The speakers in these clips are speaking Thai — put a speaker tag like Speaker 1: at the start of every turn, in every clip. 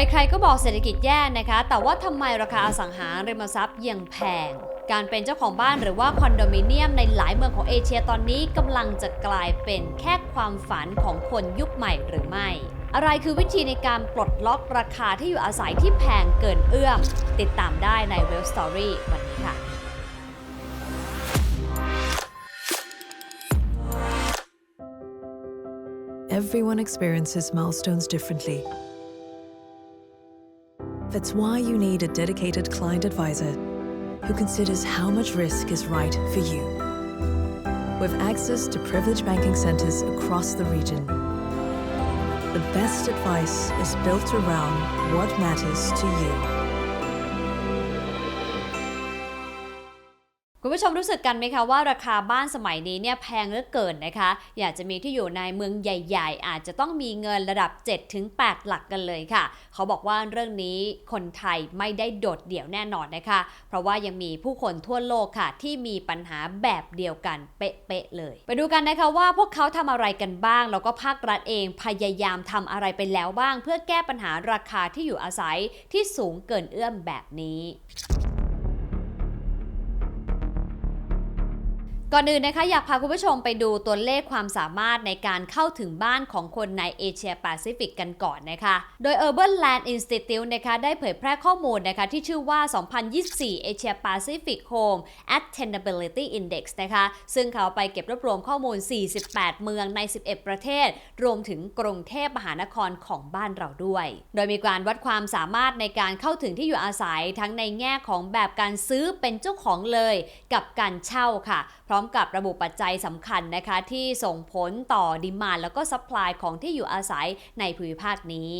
Speaker 1: ใครๆก็บอกเศรษฐกิจแย่นะคะ แต่ว่าทำไมราคาอสังหาริมทรัพย์ยังแพง การเป็นเจ้าของบ้านหรือว่าคอนโดมิเนียมในหลายเมืองของเอเชียตอนนี้กำลังจะกลายเป็นแค่ความฝันของคนยุคใหม่หรือไม่ อะไรคือวิธีในการปลดล็อกราคาที่อยู่อาศัยที่แพงเกินเอื้อม ติดตามได้ในเวลสตอรี่วันนี้ค่ะ
Speaker 2: Everyone experiences milestones differently. That's why you need a dedicated client advisor who considers how much risk is right for you. With access to privileged banking centers across the region, the best advice is built around what matters to you.
Speaker 1: คุณผู้ชมรู้สึกกันไหมคะว่าราคาบ้านสมัยนี้เนี่ยแพงเหลือเกินนะคะ อยากจะมีที่อยู่ในเมืองใหญ่ ๆ อาจจะต้องมีเงินระดับ 7-8 หลักกันเลยค่ะ เขาบอกว่าเรื่องนี้คนไทยไม่ได้โดดเดี่ยวแน่นอนนะคะ เพราะว่ายังมีผู้คนทั่วโลกค่ะ ที่มีปัญหาแบบเดียวกันเป๊ะๆเลย ไปดูกันนะคะว่าพวกเขาทำอะไรกันบ้าง แล้วก็ภาครัฐเองพยายามทำอะไรไปแล้วบ้าง เพื่อแก้ปัญหาราคาที่อยู่อาศัยที่สูงเกินเอื้อมแบบนี้ ก่อนอื่นนะคะอยากพาคุณผู้ชมไปดูตัวเลขความสามารถในการเข้าถึงบ้านของคนในเอเชียแปซิฟิกกันก่อนนะคะ โดย Urban Land Institute นะคะได้เผยแพร่ข้อมูลนะคะที่ชื่อว่า 2024 Asia Pacific Home Attainability Index นะคะ ซึ่งเขาไปเก็บรวบรวมข้อมูล 48 เมืองใน 11 ประเทศ รวมถึงกรุงเทพมหานครของบ้านเราด้วย โดยมีการวัดความสามารถในการเข้าถึงที่อยู่อาศัยทั้งในแง่ของแบบการซื้อเป็นเจ้าของเลย กับการเช่าค่ะพร้อมมกับระบุปัจจัยสำคัญนะคะที่ส่งผลต่อดิมานแล้วก็ซัพพลายของที่อยู่อาศัยในภูมิภาคนี้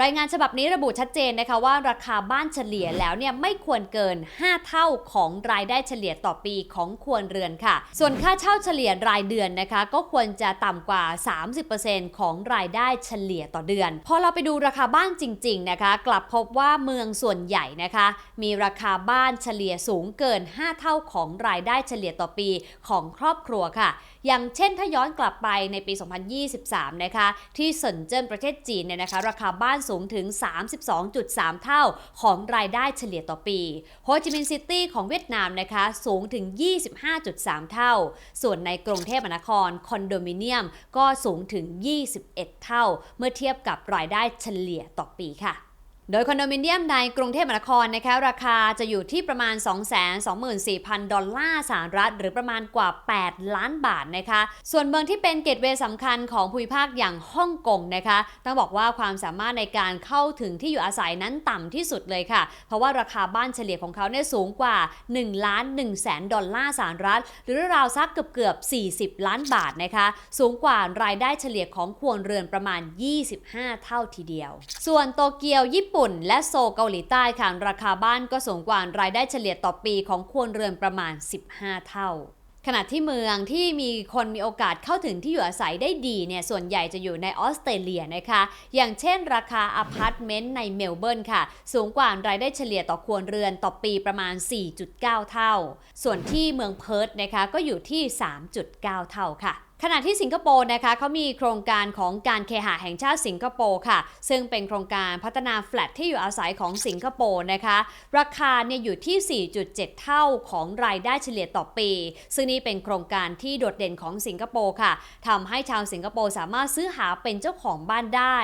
Speaker 1: รายงานฉบับนี้ระบุชัดเจนนะคะว่าราคาบ้านเฉลี่ยแล้วเนี่ยไม่ควรเกิน 5 เท่าของรายได้เฉลี่ยต่อปีของครัวเรือนค่ะ ส่วนค่าเช่าเฉลี่ยรายเดือนนะคะ ก็ควรจะต่ำกว่า 30%ของรายได้เฉลี่ยต่อเดือน พอเราไปดูราคาบ้านจริง ๆนะคะ กลับพบว่าเมืองส่วนใหญ่นะคะ มีราคาบ้านเฉลี่ยสูงเกิน 5 เท่าของรายได้เฉลี่ยต่อปีของครอบครัวค่ะ อย่างเช่นถ้าย้อนกลับไปในปี 2023 นะคะ ที่เซินเจิ้นประเทศจีนเนี่ยนะคะ ราคาบ้านสูงถึง 32.3 เท่าของรายได้เฉลี่ยต่อปี โฮจิมินห์ซิตี้ของเวียดนามนะคะสูงถึง 25.3 เท่า ส่วนในกรุงเทพมหานครคอนโดมิเนียมก็สูงถึง 21 เท่า เมื่อเทียบกับรายได้เฉลี่ยต่อปีค่ะ โดยคอนโดมิเนียมในกรุงเทพมหานครนะคะราคาจะอยู่ที่ประมาณ 224,000 ดอลลาร์สหรัฐ หรือประมาณกว่า 8 ล้านบาทนะคะ ส่วนเมืองที่เป็นเกตเวย์สำคัญของภูมิภาคอย่างฮ่องกงนะคะ ต้องบอกว่าความสามารถในการเข้าถึงที่อยู่อาศัยนั้นต่ำที่สุดเลยค่ะ เพราะว่าราคาบ้านเฉลี่ยของเขาเนี่ยสูงกว่า1ล้าน1แสนดอลลาร์สหรัฐ หรือราวสักเกือบเกือบๆ40 ล้านบาทนะคะ สูงกว่ารายได้เฉลี่ยของครัวเรือนประมาณ 25 เท่าทีเดียว ส่วนโตเกียวญี่ปุ่นและโซเกาหลีใต้ค่ะราคาบ้านก็สูงกว่ารายได้เฉลี่ยต่อปีของครัวเรือนประมาณ 15 เท่า ขณะที่เมืองที่มีคนมีโอกาสเข้าถึงที่อยู่อาศัยได้ดีเนี่ยส่วนใหญ่จะอยู่ในออสเตรเลียนะคะ อย่างเช่นราคาอพาร์ตเมนต์ในเมลเบิร์นค่ะ สูงกว่ารายได้เฉลี่ยต่อครัวเรือนต่อปีประมาณ 4.9 เท่า ส่วนที่เมืองเพิร์ธนะคะก็อยู่ที่ 3.9 เท่าค่ะ ขณะที่สิงคโปร์นะคะเขามีโครงการของการเคหะแห่งชาติสิงคโปร์ค่ะ ซึ่งเป็นโครงการพัฒนาแฟลตที่อยู่อาศัยของสิงคโปร์นะคะ ราคาเนี่ยอยู่ที่ 4.7 เท่าของรายได้เฉลี่ยต่อปี ซึ่งนี่เป็นโครงการที่โดดเด่นของสิงคโปร์ค่ะทำให้ชาวสิงคโปร์สามารถซื้อหาเป็นเจ้าของบ้านได้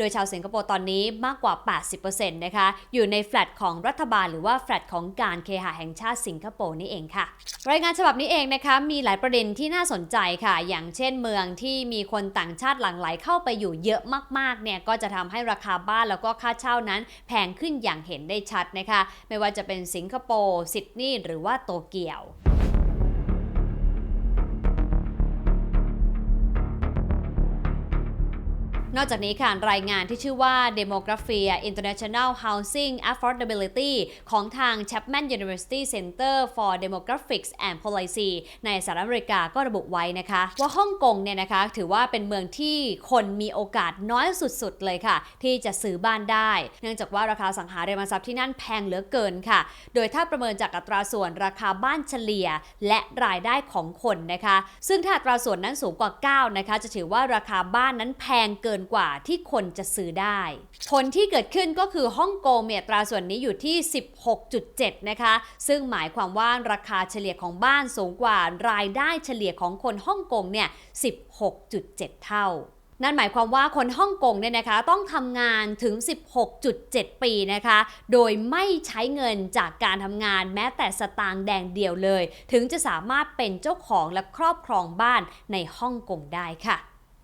Speaker 1: โดยชาวสิงคโปร์ตอนนี้มากกว่า 80%นะคะอยู่ในแฟลตของรัฐบาลหรือว่าแฟลตของการเคหะแห่งชาติสิงคโปร์นี่เองค่ะ รายงานฉบับนี้เองนะคะมีหลายประเด็นที่น่าสนใจค่ะ อย่างเช่นเมืองที่มีคนต่างชาติหลั่งไหลเข้าไปอยู่เยอะมากๆเนี่ยก็จะทำให้ราคาบ้านแล้วก็ค่าเช่านั้น แพงขึ้นอย่างเห็นได้ชัดนะคะ ไม่ว่าจะเป็นสิงคโปร์ซิดนีย์หรือว่าโตเกียว นอกจากนี้ค่ะรายงานที่ชื่อว่า Demography International Housing Affordability ของทาง Chapman University Center for Demographics and Policy ในสหรัฐอเมริกาก็ระบุไว้นะคะ ว่าฮ่องกงเนี่ยนะคะถือว่าเป็นเมืองที่คนมีโอกาสน้อยสุดๆ เลยค่ะ ที่จะซื้อบ้านได้ เนื่องจากว่าราคาสังหาริมทรัพย์ที่นั่นแพงเหลือเกินค่ะ โดยถ้าประเมินจากอัตราส่วนราคาบ้านเฉลี่ย และรายได้ของคนนะคะ ซึ่งถ้าอัตราส่วนนั้นสูงกว่า 9 นะคะ จะถือว่าราคาบ้านนั้นแพงเกินนกว่าที่คนจะซื้อได้ ผลที่เกิดขึ้นก็คือฮ่องกงเมีอัตราส่วนนี้อยู่ที่ 16.7 นะคะ ซึ่งหมายความว่าราคาเฉลี่ยของบ้านสูงกว่ารายได้เฉลี่ยของคนฮ่องกงเนี่ย 16.7 เท่านั่นหมายความว่าคนฮ่องกงเนี่ยนะคะต้องทำงานถึง 16.7 ปีนะคะ โดยไม่ใช้เงินจากการทำงานแม้แต่สตางค์แดงเดียวเลย ถึงจะสามารถเป็นเจ้าของและครอบครองบ้านในฮ่องกงได้ค่ะ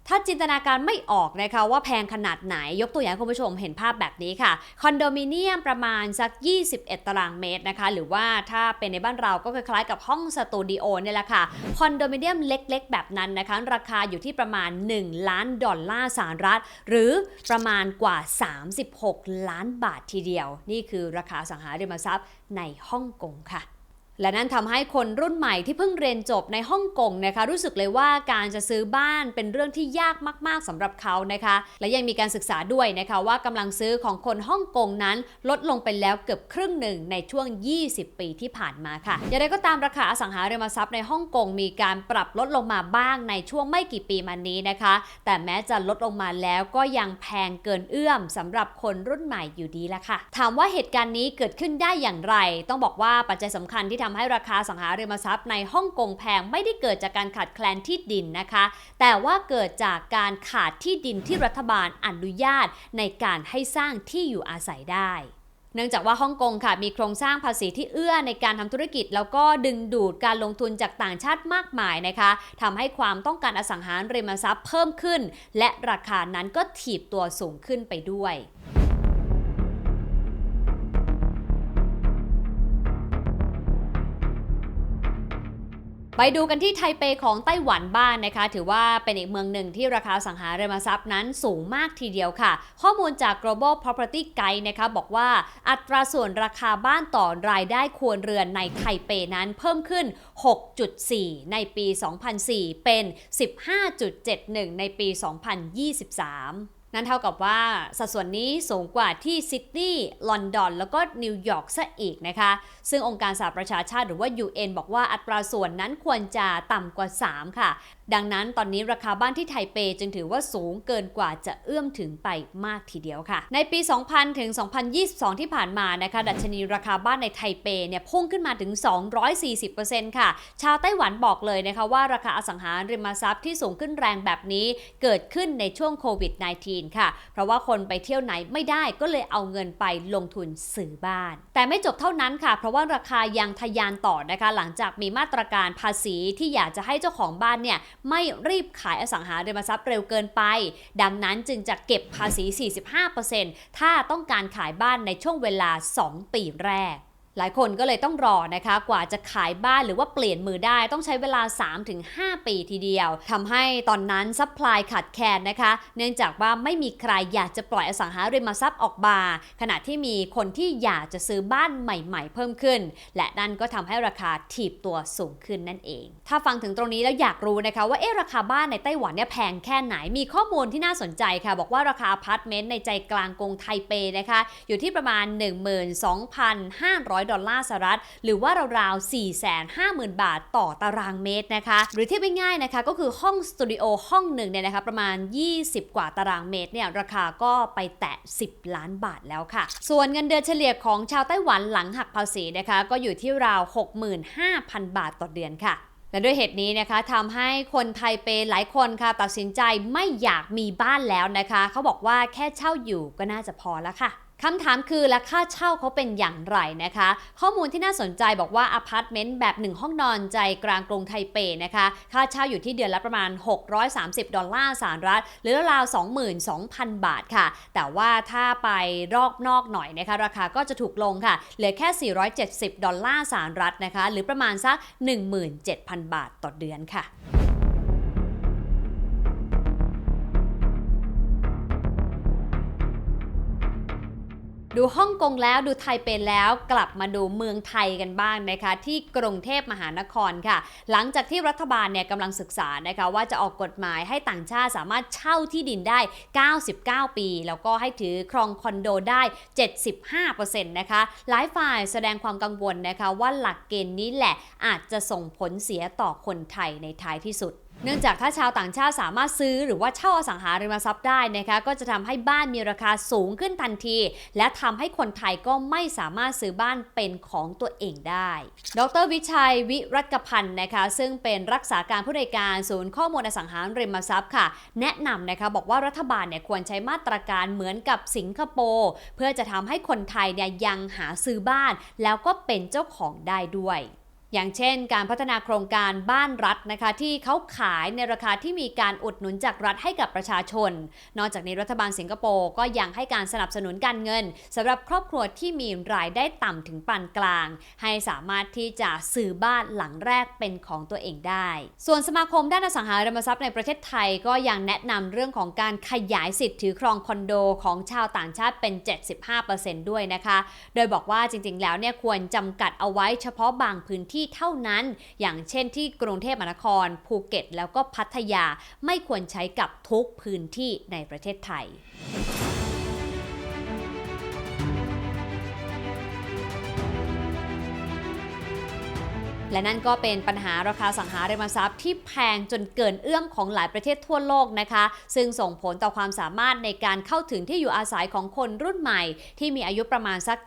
Speaker 1: ถ้าจินตนาการไม่ออกนะคะว่าแพงขนาดไหนยกตัวอย่างคุณผู้ชมเห็นภาพแบบนี้ค่ะ คอนโดมิเนียมประมาณสัก 21 ตารางเมตรนะคะ หรือว่าถ้าเป็นในบ้านเราก็คล้ายๆกับห้องสตูดิโอเนี่ยแหละค่ะ คอนโดมิเนียมเล็กๆ แบบนั้นนะคะ ราคาอยู่ที่ประมาณ 1 ล้านดอลลาร์สหรัฐ หรือประมาณกว่า 36 ล้านบาททีเดียว นี่คือราคาสังหาริมทรัพย์ในฮ่องกงค่ะ และนั่นทำให้คนรุ่นใหม่ที่เพิ่งเรียนจบในฮ่องกงนะคะ รู้สึกเลยว่าการจะซื้อบ้านเป็นเรื่องที่ยากมาก ๆสำหรับเขานะคะ และยังมีการศึกษาด้วยนะคะว่ากำลังซื้อของคนฮ่องกงนั้น ลดลงไปแล้วเกือบครึ่งหนึ่งในช่วง 20 ปีที่ผ่านมาค่ะอย่างไรก็ตามราคาอสังหาริมทรัพย์ในฮ่องกงมีการปรับลดลงมาบ้างในช่วงไม่กี่ปีมานี้นะคะ แต่แม้จะลดลงมาแล้วก็ยังแพงเกินเอื้อมสำหรับคนรุ่นใหม่อยู่ดีละค่ะ ถามว่าเหตุการณ์นี้เกิดขึ้นได้อย่างไร ต้องบอกว่าปัจจัยสำคัญที่ทำให้ราคาสังหาริมทรัพย์ในฮ่องกงแพงไม่ได้เกิดจากการขาดแคลนที่ดินนะคะ แต่ว่าเกิดจากการขาดที่ดินที่รัฐบาลอนุญาตในการให้สร้างที่อยู่อาศัยได้เนื่องจากว่าฮ่องกงค่ะมีโครงสร้างภาษีที่เอื้อในการทำธุรกิจ แล้วก็ดึงดูดการลงทุนจากต่างชาติมากมายนะคะทำให้ความต้องการอสังหาริมทรัพย์เพิ่มขึ้น และราคานั้นก็ถีบตัวสูงขึ้นไปด้วย ไปดูกันที่ไทเปของไต้หวันบ้านนะคะ ถือว่าเป็นอีกเมืองหนึ่งที่ราคาสังหาริมทรัพย์นั้นสูงมากทีเดียวค่ะ ข้อมูลจาก global property guide นะคะบอกว่าอัตราส่วนราคาบ้านต่อรายได้ครัวเรือนในไทเปนั้นเพิ่มขึ้น 6.4 ในปี 2004 เป็น 15.71 ในปี 2023 นั่นเท่ากับว่าสัดส่วนนี้สูงกว่าที่ซิดนีย์ลอนดอน แล้วก็นิวยอร์กซะอีกนะคะ ซึ่งองค์การสหประชาชาติหรือว่า UN บอกว่าอัตราส่วนนั้นควรจะต่ำกว่า 3 ค่ะ ดังนั้นตอนนี้ราคาบ้านที่ไทเปจึงถือว่าสูงเกินกว่าจะเอื้อมถึงไปมากทีเดียวค่ะ ในปี 2000 ถึง 2022 ที่ผ่านมานะคะ ดัชนีราคาบ้านในไทเปเนี่ยพุ่งขึ้นมาถึง 240%ค่ะ ชาวไต้หวันบอกเลยนะคะว่าราคาอสังหาริมทรัพย์ที่สูงขึ้นแรงแบบนี้เกิดขึ้นในช่วงโควิด -19 ค่ะ เพราะว่าคนไปเที่ยวไหนไม่ได้ก็เลยเอาเงินไปลงทุนซื้อบ้าน แต่ไม่จบเท่านั้นค่ะ เพราะว่าราคายังทะยานต่อนะคะ หลังจากมีมาตรการภาษีที่อยากจะให้เจ้าของบ้านเนี่ย ไม่รีบขายอสังหาริมทรัพย์เร็วเกินไป ดังนั้นจึงจะเก็บภาษี 45%ถ้าต้องการขายบ้านในช่วงเวลา 2 ปีแรก หลายคนก็เลยต้องรอนะคะ กว่าจะขายบ้านหรือว่าเปลี่ยนมือได้ต้องใช้เวลา 3-5 ปีทีเดียวทำให้ตอนนั้นซัพพลายขาดแคลนนะคะ เนื่องจากว่าไม่มีใครอยากจะปล่อยอสังหาริมทรัพย์ออกมา ขณะที่มีคนที่อยากจะซื้อบ้านใหม่ ๆ เพิ่มขึ้น และนั่นก็ทำให้ราคาถีบตัวสูงขึ้นนั่นเอง ถ้าฟังถึงตรงนี้แล้วอยากรู้นะคะว่าเอ๊ะราคาบ้านในไต้หวันเนี่ยแพงแค่ไหนมีข้อมูลที่น่าสนใจค่ะ บอกว่าราคาอพาร์ตเมนต์ในใจกลางกรุงไทเปนะคะอยู่ที่ประมาณ 12,500ดอลลาร์สหรัฐ หรือว่าราวๆ 450,000 บาทต่อตารางเมตรนะคะ หรือเทียบง่ายๆนะคะก็คือห้องสตูดิโอห้องหนึ่งเนี่ยนะคะประมาณ 20 กว่าตารางเมตรเนี่ยราคาก็ไปแตะ 10 ล้านบาทแล้วค่ะ ส่วนเงินเดือนเฉลี่ยของชาวไต้หวันหลังหักภาษีนะคะก็อยู่ที่ราว 65,000 บาทต่อเดือนค่ะและด้วยเหตุนี้นะคะทำให้คนไทยเปหลายคนค่ะ ตัดสินใจไม่อยากมีบ้านแล้วนะคะ เขาบอกว่าแค่เช่าอยู่ก็น่าจะพอแล้วค่ะ คำถามคือและค่าเช่าเขาเป็นอย่างไรนะคะ ข้อมูลที่น่าสนใจบอกว่าอพาร์ตเมนต์แบบ 1 ห้องนอนใจกลางกรุงไทเปนะคะ ค่าเช่าอยู่ที่เดือนละประมาณ 630 ดอลลาร์สหรัฐ หรือราว 22,000 บาทค่ะ แต่ว่าถ้าไปรอบนอกหน่อยนะคะ ราคาก็จะถูกลงค่ะ เหลือแค่ 470 ดอลลาร์สหรัฐนะคะ หรือประมาณสัก 17,000 บาทต่อเดือนค่ะ ดูฮ่องกงแล้วดูไทยเป็นแล้วกลับมาดูเมืองไทยกันบ้างนะคะ ที่กรุงเทพมหานครค่ะ หลังจากที่รัฐบาลเนี่ยกำลังศึกษานะคะว่าจะออกกฎหมายให้ต่างชาติสามารถเช่าที่ดินได้ 99 ปี แล้วก็ให้ถือครองคอนโดได้ 75%นะคะหลายฝ่ายแสดงความกังวลนะคะว่าหลักเกณฑ์นี้แหละอาจจะส่งผลเสียต่อคนไทยในท้ายที่สุด เนื่องจากถ้าชาวต่างชาติสามารถซื้อหรือว่าเช่าอสังหาริมทรัพย์ได้นะคะก็จะทำให้บ้านมีราคาสูงขึ้นทันที และทำให้คนไทยก็ไม่สามารถซื้อบ้านเป็นของตัวเองได้ ดรวิชัยวิรัตกพันธ์นะคะซึ่งเป็นรักษาการผู้ในวยการศูนย์ข้อมูลอสังหาริมทรัพย์ค่ะ แนะนำนะคะบอกว่ารัฐบาลเนี่ยควรใช้มาตรการเหมือนกับสิงคโปร์เพื่อจะทำให้คนไทยเนี่ยยังหาซื้อบ้าน แล้วก็เป็นเจ้าของได้ด้วย อย่างเช่น การพัฒนาโครงการบ้านรัฐนะคะที่เขาขายในราคาที่มีการอุดหนุนจากรัฐให้กับประชาชน นอกจากนี้รัฐบาลสิงคโปร์ก็ยังให้การสนับสนุนการเงินสำหรับครอบครัวที่มีรายได้ต่ำถึงปานกลาง ให้สามารถที่จะซื้อบ้านหลังแรกเป็นของตัวเองได้ ส่วนสมาคมด้านอสังหาริมทรัพย์ในประเทศไทยก็ยังแนะนำเรื่องของการขยายสิทธิ์ถือครองคอนโดของชาวต่างชาติเป็น 75%ด้วยนะคะ โดยบอกว่าจริงๆ แล้วเนี่ยควรจำกัดเอาไว้เฉพาะบางพื้นที่เท่านั้น อย่างเช่นที่กรุงเทพมหานคร ภูเก็ต แล้วก็พัทยาไม่ควรใช้กับทุกพื้นที่ในประเทศไทย และนั่นก็เป็นปัญหาราคาสังหาริมทรัพย์ที่แพงจนเกินเอื้อมของหลายประเทศทั่วโลกนะคะ ซึ่งส่งผลต่อความสามารถในการเข้าถึงที่อยู่อาศัยของคนรุ่นใหม่ ที่มีอายุประมาณสัก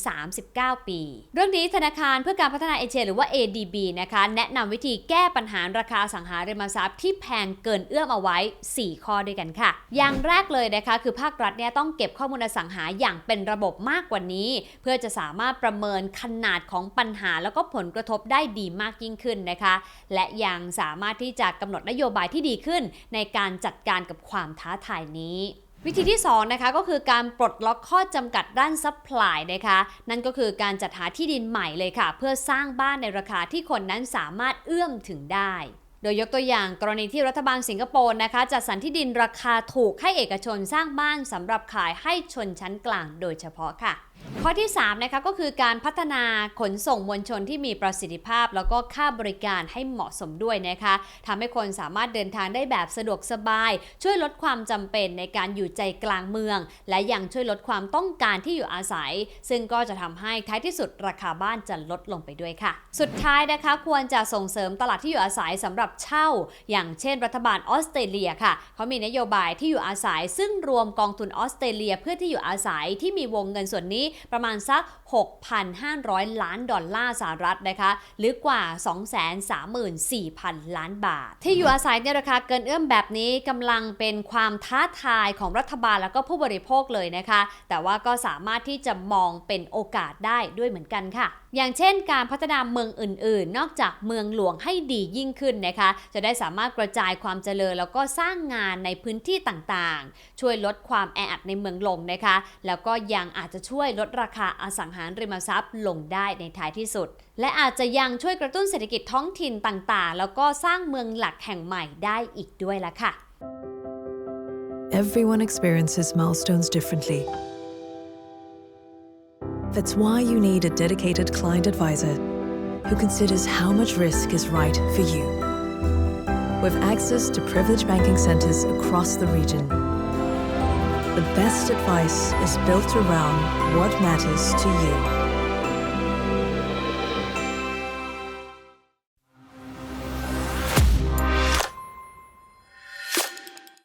Speaker 1: 20-39 ปี เรื่องนี้ธนาคารเพื่อการพัฒนาเอเชียหรือว่า ADB นะคะแนะนำวิธีแก้ปัญหาราคาสังหาริมทรัพย์ที่แพงเกินเอื้อมเอาไว้ 4 ข้อด้วยกันค่ะ อย่างแรกเลยนะคะ คือภาครัฐเนี่ยต้องเก็บข้อมูลอสังหาอย่างเป็นระบบมากกว่านี้ เพื่อจะสามารถประเมินขนาดของปัญหาแล้วก็ผลกระทบได้ดีมากยิ่งขึ้นนะคะ และยังสามารถที่จะกำหนดนโยบายที่ดีขึ้น ในการจัดการกับความท้าทายนี้วิธีที่ 2 นะคะก็คือการปลดล็อกข้อจำกัดด้านซัพพลายนะคะ นั่นก็คือการจัดหาที่ดินใหม่เลยค่ะ เพื่อสร้างบ้านในราคาที่คนนั้นสามารถเอื้อมถึงได้ โดยยกตัวอย่างกรณีที่รัฐบาลสิงคโปร์นะคะจัดสรรที่ดินราคาถูกให้เอกชนสร้างบ้านสำหรับขายให้ชนชั้นกลางโดยเฉพาะค่ะ ข้อที่3นะคะก็คือการพัฒนาขนส่งมวลชนที่มีประสิทธิภาพ แล้วก็ค่าบริการให้เหมาะสมด้วยนะคะทำให้คนสามารถเดินทางได้แบบสะดวกสบาย ช่วยลดความจำเป็นในการอยู่ใจกลางเมือง และยังช่วยลดความต้องการที่อยู่อาศัย ซึ่งก็จะทำให้ท้ายที่สุดราคาบ้านจะลดลงไปด้วยค่ะ สุดท้ายนะคะควรจะส่งเสริมตลาดที่อยู่อาศัยสำหรับเช่า อย่างเช่น รัฐบาลออสเตรเลียค่ะเขามีนโยบายที่อยู่อาศัย ซึ่งรวมกองทุนออสเตรเลีย เพื่อที่อยู่อาศัยที่มีวงเงินส่วนนี้ประมาณสัก 6,500 ล้านดอลลาร์สหรัฐนะคะหรือกว่า 234,000 ล้านบาท ที่อยู่อาศัยในราคาเกินเอื้อมแบบนี้กำลังเป็นความท้าทายของรัฐบาลแล้วก็ผู้บริโภคเลยนะคะ แต่ว่าก็สามารถที่จะมองเป็นโอกาสได้ด้วยเหมือนกันค่ะ อย่างเช่นการพัฒนาเมืองอื่น ๆ นอกจากเมืองหลวงให้ดียิ่งขึ้นนะคะ จะได้สามารถกระจายความเจริญแล้วก็สร้างงานในพื้นที่ต่างๆ ช่วยลดความแออัดในเมืองลงนะคะ แล้วก็ยังอาจจะช่วยลดราคาอสังหาริมทรัพย์ลงได้ในท้ายที่สุด และอาจจะยังช่วยกระตุ้นเศรษฐกิจท้องถิ่นต่างๆ แล้วก็สร้างเมืองหลักแห่งใหม่ได้อีกด้วยละค่ะ
Speaker 2: Everyone experiences milestones differently. That's why you need a dedicated client advisor who considers how much risk is right for you. With access to privileged banking centers across the region, the best advice is built around what matters to you.